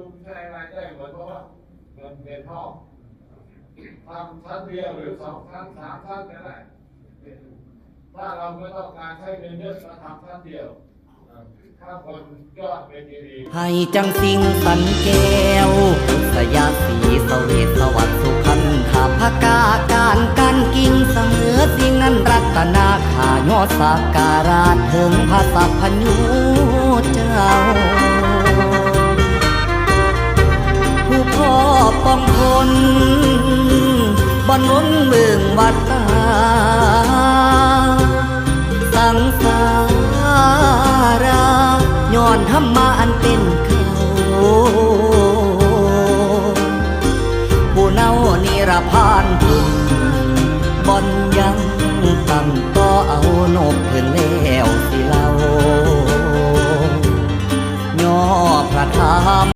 ชุมใช้อะไรได้หมดเพราะว่าเงินเป็นท่องทำชั้นเดียวหรือสองชั้นสามชั้นก็ได้ถ้าเราไม่ต้องการใช้เงินเยอะก็ทำชั้นเดียวข้างบนยอดเป็นดีให้จังสิงสันแก้วสยาสีสวสสวัสดิ์สุขันธาภกาการกันกิ่งเสมอสิ่งนั้นรัตนาขายอสักการะถึงพระสัพพญูเจ้า พ่อป้องคนบอนวนเมืองวัดตาสังสาราย้อนธรรมะอันเป็นเขาผู้เน่านิรพานถึงบอนยังตั้งต่อเอานกขึ้นแล้วสิเล่าย่อพระธรรม